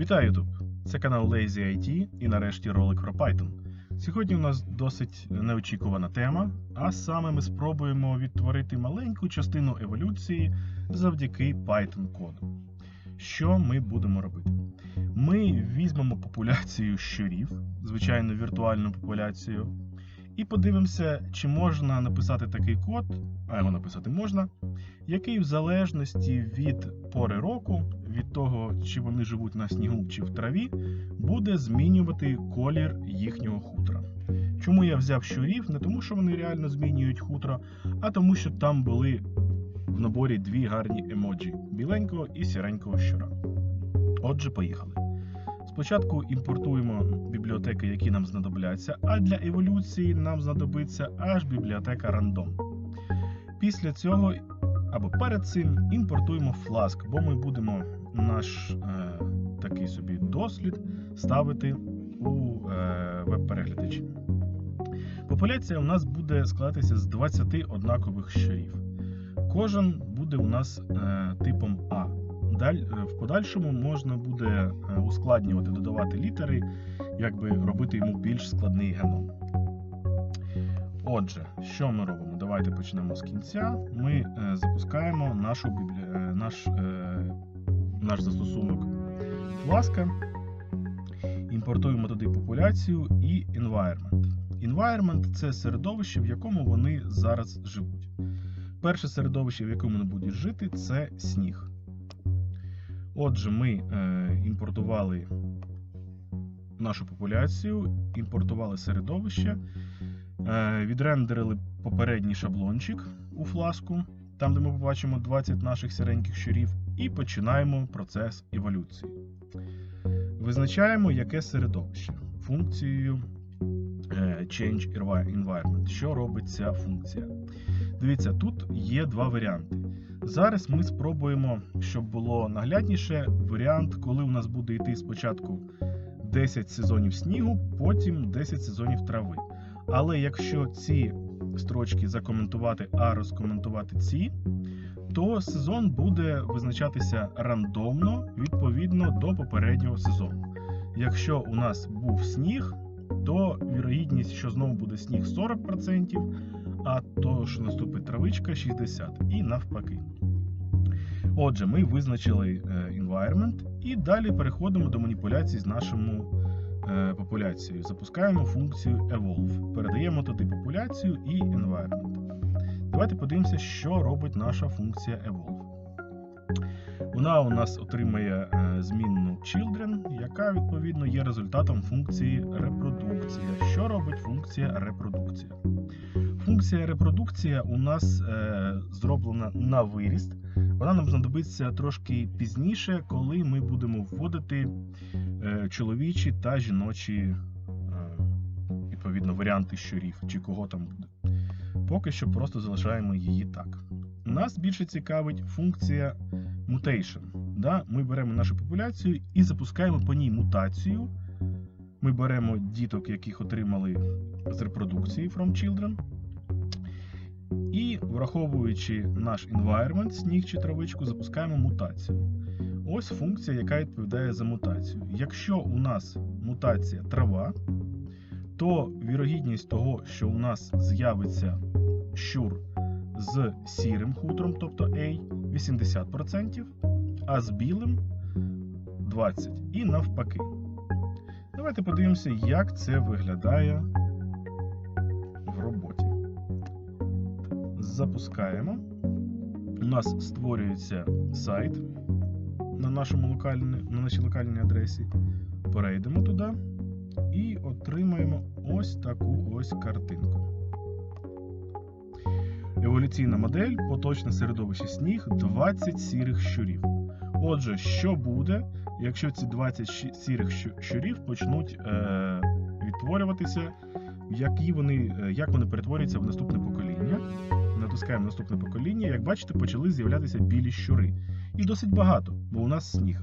Вітаю YouTube! Це канал Lazy IT і нарешті ролик про Python. Сьогодні у нас досить неочікувана тема, а саме ми спробуємо відтворити маленьку частину еволюції завдяки Python коду. Що ми будемо робити? Ми візьмемо популяцію щурів, звичайно, віртуальну популяцію, і подивимося, чи можна написати такий код, а його написати можна, який в залежності від пори року, від того, чи вони живуть на снігу чи в траві, буде змінювати колір їхнього хутра. Чому я взяв щурів? Не тому, що вони реально змінюють хутро, а тому, що там були в наборі дві гарні емоджі біленького і сіренького щура. Отже, поїхали. Спочатку імпортуємо бібліотеки, які нам знадобляться, а для еволюції нам знадобиться аж бібліотека random. Після цього або перед цим імпортуємо Flask, бо ми будемо наш е, такий собі дослід ставити у е, веб-переглядачі. Популяція у нас буде складатися з 20 однакових щурів. Кожен буде у нас е, типом А. Е, в подальшому можна буде е, ускладнювати, додавати літери, якби робити йому більш складний геном. Отже, що ми робимо? Давайте почнемо з кінця. Ми е, запускаємо нашу біблі... наш, наш застосунок Flask, імпортуємо туди популяцію і environment. Environment це середовище, в якому вони зараз живуть. Перше середовище, в якому вони будуть жити, це сніг. Отже, ми е, імпортували нашу популяцію, імпортували середовище, е, відрендерили попередній шаблончик у фласку, там де ми побачимо 20 наших сіреньких щурів, і починаємо процес еволюції. Визначаємо, яке середовище функцією е, Change Environment. Що робить ця функція? Дивіться, тут є два варіанти. Зараз ми спробуємо, щоб було наглядніше, варіант, коли у нас буде йти спочатку 10 сезонів снігу, потім 10 сезонів трави. Але якщо ці строчки закоментувати, а розкоментувати ці, то сезон буде визначатися рандомно відповідно до попереднього сезону. Якщо у нас був сніг, то вірогідність, що знову буде сніг 40%, а то, що наступить травичка 60% і навпаки. Отже, ми визначили е, environment і далі переходимо до маніпуляцій з нашою е, популяцією. Запускаємо функцію evolve. Передаємо туди популяцію і environment. Давайте подивимося, що робить наша функція evolve. Вона у нас отримає е, змінну children, яка відповідно є результатом функції репродукція. Що робить функція репродукція? Функція репродукція у нас е, зроблена на виріст. Вона нам знадобиться трошки пізніше, коли ми будемо вводити е, чоловічі та жіночі е, відповідно варіанти щурів чи кого там. Поки що просто залишаємо її так. Нас більше цікавить функція mutation. Да? Ми беремо нашу популяцію і запускаємо по ній мутацію. Ми беремо діток, яких отримали з репродукції from children. І враховуючи наш environment, сніг чи травичку, запускаємо мутацію. Ось функція, яка відповідає за мутацію. Якщо у нас мутація трава, то вірогідність того, що у нас з'явиться щур з сірим хутром, тобто A, 80%, а з білим 20%. І навпаки. Давайте подивимося, як це виглядає в роботі. Запускаємо. У нас створюється сайт на, нашому локальні, на нашій локальній адресі. Перейдемо туди і отримаємо ось таку ось картинку. Еволюційна модель, поточне середовище сніг, 20 сірих щурів. Отже, що буде, якщо ці 20 сірих щурів почнуть е, відтворюватися, які вони, е, як вони перетворюються в наступне покоління? Натискаємо наступне покоління. Як бачите, почали з'являтися білі щури. І досить багато, бо у нас сніг.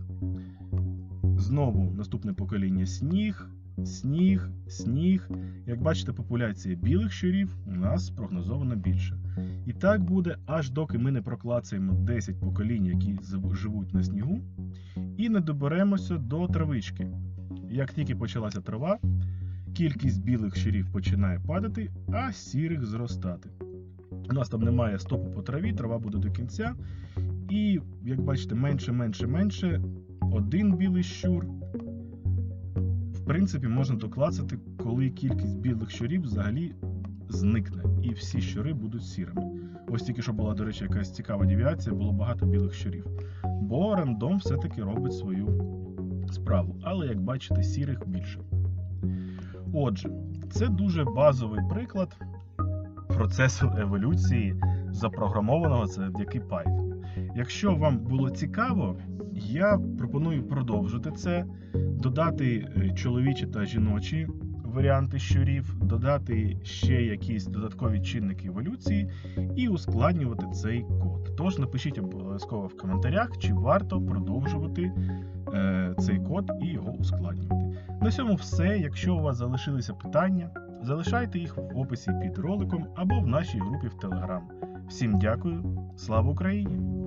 Знову наступне покоління сніг, сніг, сніг. Як бачите, популяція білих щурів у нас спрогнозовано більше. І так буде, аж доки ми не проклацаємо 10 поколінь, які живуть на снігу, і не доберемося до травички. Як тільки почалася трава, кількість білих щурів починає падати, а сірих зростати. У нас там немає стопу по траві, трава буде до кінця. І, як бачите, менше, менше, менше, один білий щур. Принципі, можна доклацати, коли кількість білих щурів взагалі зникне, і всі щури будуть сірими. Ось тільки що була, до речі, якась цікава девіація, було багато білих щурів. Бо рандом все-таки робить свою справу. Але, як бачите, сірих більше. Отже, це дуже базовий приклад процесу еволюції запрограмованого завдяки Python. Якщо вам було цікаво, я пропоную продовжити це, додати е, чоловічі та жіночі варіанти щурів, додати ще якісь додаткові чинники еволюції і ускладнювати цей код. Тож напишіть обов'язково в коментарях, чи варто продовжувати е, цей код і його ускладнювати. На цьому все. Якщо у вас залишилися питання, залишайте їх в описі під роликом або в нашій групі в Telegram. Всім дякую, слава Україні!